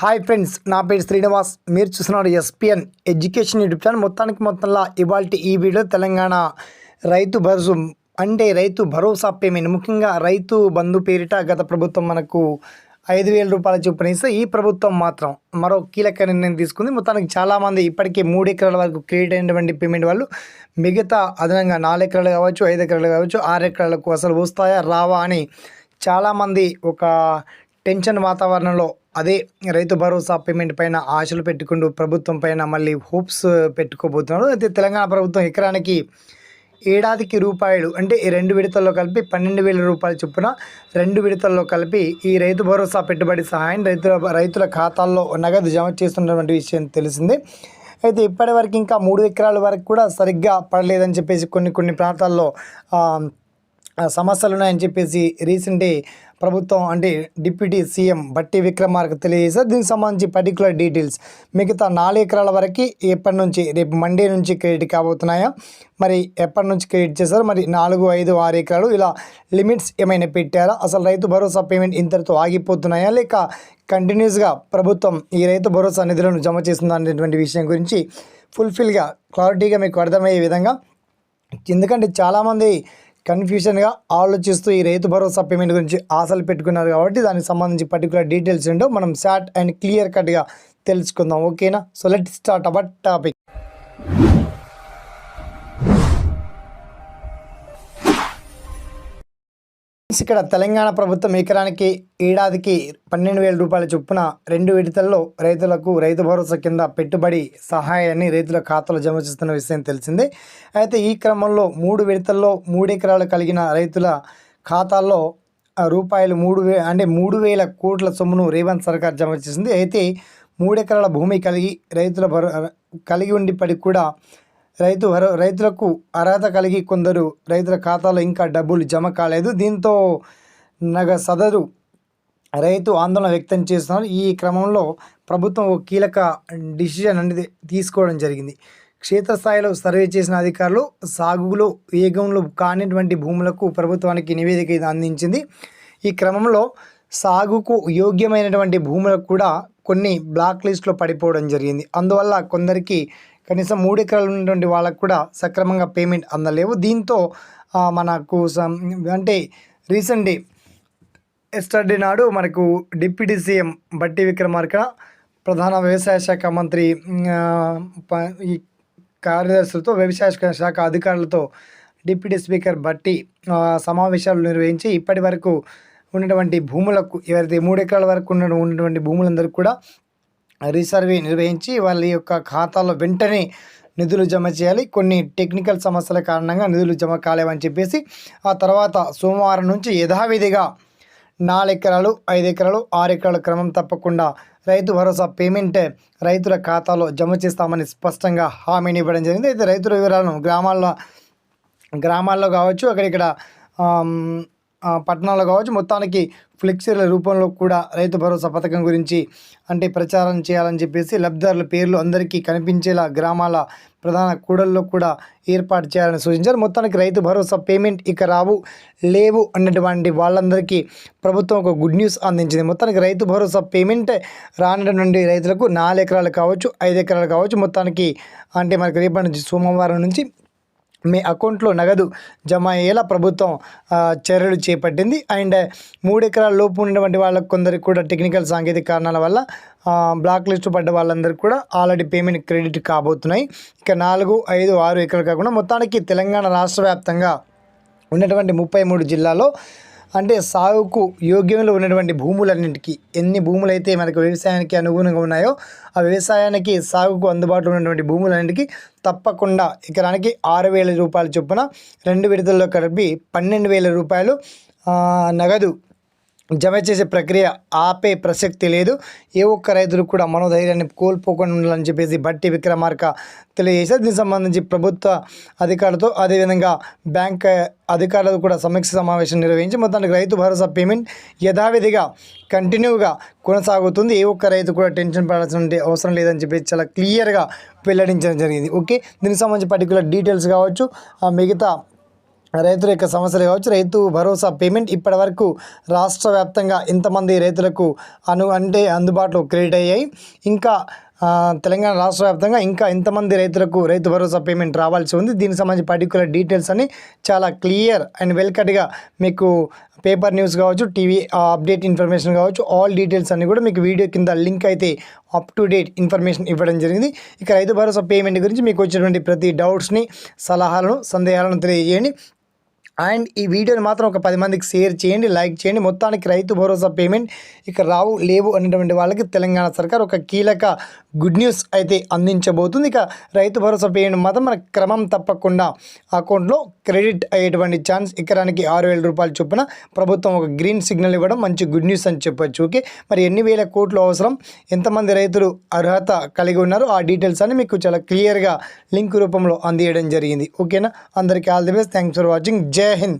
Hi friends నా పేరు శ్రీనివాస్. మీరు చూస్తున్నారు ఎస్పిఎన్ ఎడ్యుకేషన్ యూట్యూబ్ ఛానల్ మొత్తానికి మొత్తంలో ఇవాళ ఈ వీడియో తెలంగాణ రైతు భరోసా అంటే రైతు భరోసా పేమెంట్ ముఖ్యంగా రైతు బంధు పేరిట గత ప్రభుత్వం మనకు ఐదు వేల రూపాయల చొప్పున ఇస్తే ఈ ప్రభుత్వం మాత్రం మరో కీలక నిర్ణయం తీసుకుంది. మొత్తానికి చాలామంది ఇప్పటికే మూడు ఎకరాల వరకు క్రియేట్ అయినటువంటి పేమెంట్ వాళ్ళు మిగతా అదనంగా నాలుగు ఎకరాలు కావచ్చు ఐదు ఎకరాలు కావచ్చు ఆరు ఎకరాలకు అసలు వస్తాయా రావా అని చాలామంది ఒక టెన్షన్ వాతావరణంలో అదే రైతు భరోసా పేమెంట్ పైన ఆశలు పెట్టుకుంటూ ప్రభుత్వం పైన మళ్ళీ హోప్స్ పెట్టుకోబోతున్నాడు అయితే తెలంగాణ ప్రభుత్వం ఎకరానికి ఏడాదికి రూపాయలు అంటే ఈ రెండు విడతల్లో కలిపి పన్నెండు వేల రూపాయల చొప్పున రెండు విడతల్లో కలిపి ఈ రైతు భరోసా పెట్టుబడి సహాయం రైతుల రైతుల ఖాతాల్లో నగదు జమ చేస్తున్నటువంటి విషయం తెలిసిందే. అయితే ఇప్పటి వరకు ఇంకా మూడు ఎకరాల వరకు కూడా సరిగ్గా పడలేదని చెప్పేసి కొన్ని కొన్ని ప్రాంతాల్లో సమస్యలు ఉన్నాయని చెప్పేసి రీసెంట్ ప్రభుత్వం అంటే డిప్యూటీ సీఎం బట్టి విక్రమార్క తెలియజేశారు. దీనికి సంబంధించి పర్టికులర్ డీటెయిల్స్ మిగతా నాలుగు ఎకరాల వరకు ఎప్పటి నుంచి రేపు మండే నుంచి క్రెడిట్ కాబోతున్నాయా? మరి ఎప్పటి నుంచి క్రెడిట్ చేశారు? మరి నాలుగు ఐదు ఆరు ఎకరాలు ఇలా లిమిట్స్ ఏమైనా పెట్టారా? అసలు రైతు భరోసా పేమెంట్ ఇంతటితో ఆగిపోతున్నాయా? లేక కంటిన్యూస్గా ప్రభుత్వం ఈ రైతు భరోసా నిధులను జమ చేస్తుందా అనేటువంటి విషయం గురించి ఫుల్ఫిల్గా క్లారిటీగా మీకు అర్థమయ్యే విధంగా ఎందుకంటే చాలామంది కన్ఫ్యూషన్గా ఆలోచిస్తూ ఈ రైతు భరోసా పేమెంట్ గురించి ఆశలు పెట్టుకున్నారు కాబట్టి దానికి సంబంధించి పర్టికులర్ డీటెయిల్స్ ఏంటో మనం షార్ట్ అండ్ క్లియర్ కట్గా తెలుసుకుందాం. ఓకేనా so let start our topic ఇక్కడ తెలంగాణ ప్రభుత్వం ఎకరానికి ఏడాదికి పన్నెండు వేల రూపాయల చొప్పున రెండు విడతల్లో రైతులకు రైతు భరోసా కింద పెట్టుబడి సహాయాన్ని రైతుల ఖాతాలో జమ చేస్తున్న విషయం తెలిసిందే. అయితే ఈ క్రమంలో మూడు విడతల్లో మూడు ఎకరాలు కలిగిన రైతుల ఖాతాల్లో రూపాయలు మూడు వే అంటే మూడు వేల కోట్ల సొమ్మును రేవంత్ సర్కార్ జమ చేసింది. అయితే మూడు ఎకరాల భూమి కలిగి రైతుల భరో కలిగి ఉండిప్పటికి కూడా రైతు రైతులకు అర్హత కలిగి కొందరు రైతుల ఖాతాలో ఇంకా డబ్బులు జమ కాలేదు. దీంతో నగ సదరు రైతు ఆందోళన వ్యక్తం చేస్తున్నారు. ఈ క్రమంలో ప్రభుత్వం ఒక కీలక డిసిజన్ అనేది తీసుకోవడం జరిగింది. క్షేత్రస్థాయిలో సర్వే చేసిన అధికారులు సాగులో వేగంలో కానిటువంటి భూములకు ప్రభుత్వానికి నివేదిక అందించింది. ఈ క్రమంలో సాగుకు యోగ్యమైనటువంటి భూములకు కూడా కొన్ని బ్లాక్ లిస్ట్లో పడిపోవడం జరిగింది. అందువల్ల కొందరికి కనీసం మూడు ఎకరాలు ఉన్నటువంటి వాళ్ళకు కూడా సక్రమంగా పేమెంట్ అందలేవు. దీంతో మనకు అంటే రీసెంట్ ఎస్టర్డే నాడు మనకు డిప్యూటీ సీఎం బట్టి విక్రమార్క ప్రధాన వ్యవసాయ శాఖ మంత్రి ప- ఈ కార్యదర్శులతో వ్యవసాయ శాఖ- అధికారులతో డిప్యూటీ స్పీకర్ బట్టి సమావేశాలు నిర్వహించి ఇప్పటి వరకు ఉన్నటువంటి భూములకు ఎవరైతే మూడు ఎకరాల వరకు ఉన్న ఉన్నటువంటి భూములందరికీ కూడా రీసర్వే నిర్వహించి వాళ్ళ యొక్క ఖాతాలో వెంటనే నిధులు జమ చేయాలి. కొన్ని టెక్నికల్ సమస్యల కారణంగా నిధులు జమ కాలేవని చెప్పేసి ఆ తర్వాత సోమవారం నుంచి యథావిధిగా నాలుగు ఎకరాలు ఐదు ఎకరాలు ఆరు ఎకరాల క్రమం తప్పకుండా రైతు భరోసా పేమెంట్ రైతుల ఖాతాలో జమ చేస్తామని స్పష్టంగా హామీని ఇవ్వడం జరిగింది. అయితే రైతుల వివరాలను గ్రామాల్లో గ్రామాల్లో కావచ్చు అక్కడిక్కడ పట్టణాల్లో కావచ్చు మొత్తానికి ఫ్లెక్సీల రూపంలో కూడా రైతు భరోసా పథకం గురించి అంటే ప్రచారం చేయాలని చెప్పేసి లబ్ధిదారుల పేర్లు అందరికీ కనిపించేలా గ్రామాల ప్రధాన కూడల్లో కూడా ఏర్పాటు చేయాలని సూచించారు. మొత్తానికి రైతు భరోసా పేమెంట్ ఇక రావు లేవు అన్నటువంటి వాళ్ళందరికీ ప్రభుత్వం ఒక గుడ్ న్యూస్ అందించింది. మొత్తానికి రైతు భరోసా పేమెంట్ రానటువంటి రైతులకు నాలుగు ఎకరాలు కావచ్చు ఐదు ఎకరాలు కావచ్చు మొత్తానికి అంటే మనకి రేపటి నుంచి సోమవారం నుంచి మీ అకౌంట్లో నగదు జమ అయ్యేలా ప్రభుత్వం చర్యలు చేపట్టింది. అండ్ మూడు ఎకరాల లోపు ఉన్నటువంటి వాళ్ళకు కొందరికి కూడా టెక్నికల్ సాంకేతిక కారణాల వల్ల బ్లాక్ లిస్ట్ పడ్డ వాళ్ళందరికీ కూడా ఆల్రెడీ పేమెంట్ క్రెడిట్ కాబోతున్నాయి. ఇక నాలుగు ఐదు ఆరు ఎకరాలు కాకుండా మొత్తానికి తెలంగాణ రాష్ట్ర వ్యాప్తంగా ఉన్నటువంటి ముప్పై మూడు జిల్లాలో అంటే సాగుకు యోగ్యంలో ఉన్నటువంటి భూములన్నింటికి ఎన్ని భూములు అయితే మనకు వ్యవసాయానికి అనుగుణంగా ఉన్నాయో ఆ వ్యవసాయానికి సాగుకు అందుబాటులో ఉన్నటువంటి భూములన్నింటికి తప్పకుండా ఎకరానికి ఆరు వేల రూపాయల చొప్పున రెండు విడతల్లో కలిపి పన్నెండు వేల రూపాయలు నగదు జమ చేసే ప్రక్రియ ఆపే ప్రసక్తి లేదు. ఏ ఒక్క రైతులు కూడా మనోధైర్యాన్ని కోల్పోకుండా ఉండాలని చెప్పేసి బట్టి విక్రమార్క తెలియజేశారు. దీనికి సంబంధించి ప్రభుత్వ అధికారులతో అదేవిధంగా బ్యాంక్ అధికారులతో కూడా సమీక్ష సమావేశం నిర్వహించి మొత్తానికి రైతు భరోసా పేమెంట్ యథావిధిగా కంటిన్యూగా కొనసాగుతుంది. ఏ ఒక్క రైతు కూడా టెన్షన్ పడాల్సిన అవసరం లేదని చెప్పేసి చాలా క్లియర్గా వెల్లడించడం జరిగింది. ఓకే దీనికి సంబంధించి పర్టికులర్ డీటెయిల్స్ కావచ్చు. ఆ మిగతా రైతుల యొక్క సమస్యలు కావచ్చు రైతు భరోసా పేమెంట్ ఇప్పటి వరకు రాష్ట్ర వ్యాప్తంగా ఇంతమంది రైతులకు అను అంటే అందుబాటులో క్రెడిట్ అయ్యాయి. ఇంకా తెలంగాణ రాష్ట్ర వ్యాప్తంగా ఇంకా ఇంతమంది రైతులకు రైతు భరోసా పేమెంట్ రావాల్సి ఉంది. దీనికి సంబంధించి పర్టికులర్ డీటెయిల్స్ అని చాలా క్లియర్ అండ్ వెల్ కట్గా మీకు పేపర్ న్యూస్ కావచ్చు టీవీ అప్డేట్ ఇన్ఫర్మేషన్ కావచ్చు ఆల్ డీటెయిల్స్ అన్నీ కూడా మీకు వీడియో కింద లింక్ అయితే అప్ టు డేట్ ఇన్ఫర్మేషన్ ఇవ్వడం జరిగింది. ఇక రైతు భరోసా పేమెంట్ గురించి మీకు వచ్చినటువంటి ప్రతి డౌట్స్ని సలహాలను సందేహాలను తెలియజేయండి. అండ్ ఈ వీడియోని మాత్రం ఒక పది మందికి షేర్ చేయండి లైక్ చేయండి. మొత్తానికి రైతు భరోసా పేమెంట్ ఇక రావు లేవు అనేటువంటి వాళ్ళకి తెలంగాణ సర్కార్ ఒక కీలక గుడ్ న్యూస్ అయితే అందించబోతుంది. ఇక రైతు భరోసా పేమెంట్ మాత్రం మన క్రమం తప్పకుండా అకౌంట్లో క్రెడిట్ అయ్యేటువంటి ఛాన్స్ ఎకరానికి ఆరు వేల రూపాయలు చొప్పున ప్రభుత్వం ఒక గ్రీన్ సిగ్నల్ ఇవ్వడం మంచి గుడ్ న్యూస్ అని చెప్పొచ్చు. ఓకే మరి ఎన్ని వేల కోట్లు అవసరం? ఎంతమంది రైతులు అర్హత కలిగి ఉన్నారు? ఆ డీటెయిల్స్ అన్ని మీకు చాలా క్లియర్గా లింక్ రూపంలో అందియడం జరిగింది. ఓకేనా? అందరికీ all the best. Thanks for watching. జై जय हिंद